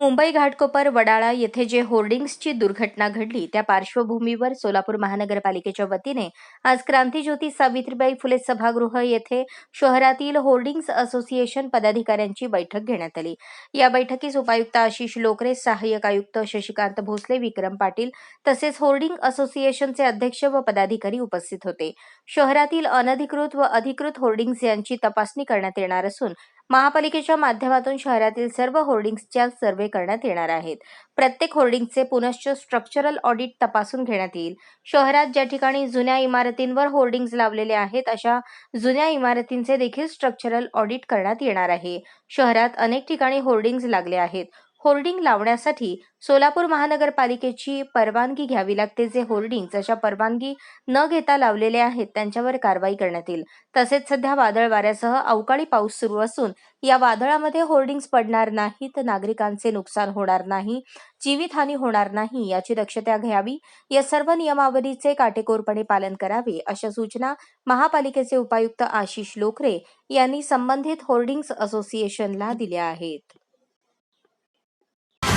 मुंबई घाटकोपर वडाळा येथे जे होर्डिंग्सची दुर्घटना घडली त्या पार्श्वभूमीवर सोलापूर महानगरपालिकेच्या वतीने आज क्रांतीज्योती सावित्रीबाई फुले सभागृह येथे शहरातील होर्डिंग्स असोसिएशन पदाधिकाऱ्यांची बैठक घेण्यात आली. या बैठकीस उपायुक्त आशिष लोकरे सहाय्यक आयुक्त शशिकांत भोसले विक्रम पाटील तसेच होर्डिंग असोसिएशनचे अध्यक्ष व पदाधिकारी उपस्थित होते. शहरातील अनधिकृत व अधिकृत होर्डिंग्स यांची तपासणी करण्यात येणार असून महापालिकेच्या माध्यमातून शहरातील सर्व होर्डिंग्सच्या सर्वे करण्यात येणार आहेत. प्रत्येक होर्डिंगचे पुनश्च स्ट्रक्चरल ऑडिट तपासून घेण्यात येईल. शहरात ज्या ठिकाणी जुन्या इमारतींवर होर्डिंग्ज लावलेले आहेत अशा जुन्या इमारतींचे देखील स्ट्रक्चरल ऑडिट करण्यात येणार आहे. शहरात अनेक ठिकाणी होर्डिंग्ज लागले आहेत. होर्डिंग लावण्यासाठी सोलापूर महानगरपालिकेची परवानगी घ्यावी लागते जे होर्डिंग्ज अशा परवानगी न घेता लावलेले आहेत त्यांच्यावर कारवाई करण्यात येईल. तसेच सध्या वादळ वाऱ्यासह अवकाळी पाऊस सुरू असून या वादळामध्ये होर्डिंग्स पडणार नाहीत नागरिकांचे नुकसान होणार नाही जीवितहानी होणार नाही याची दक्षता घ्यावी या सर्व नियमावलीचे काटेकोरपणे पालन करावे अशा सूचना महापालिकेचे उपायुक्त आशिष लोकरे यांनी संबंधित होर्डिंग्स असोसिएशनला दिल्या आहेत.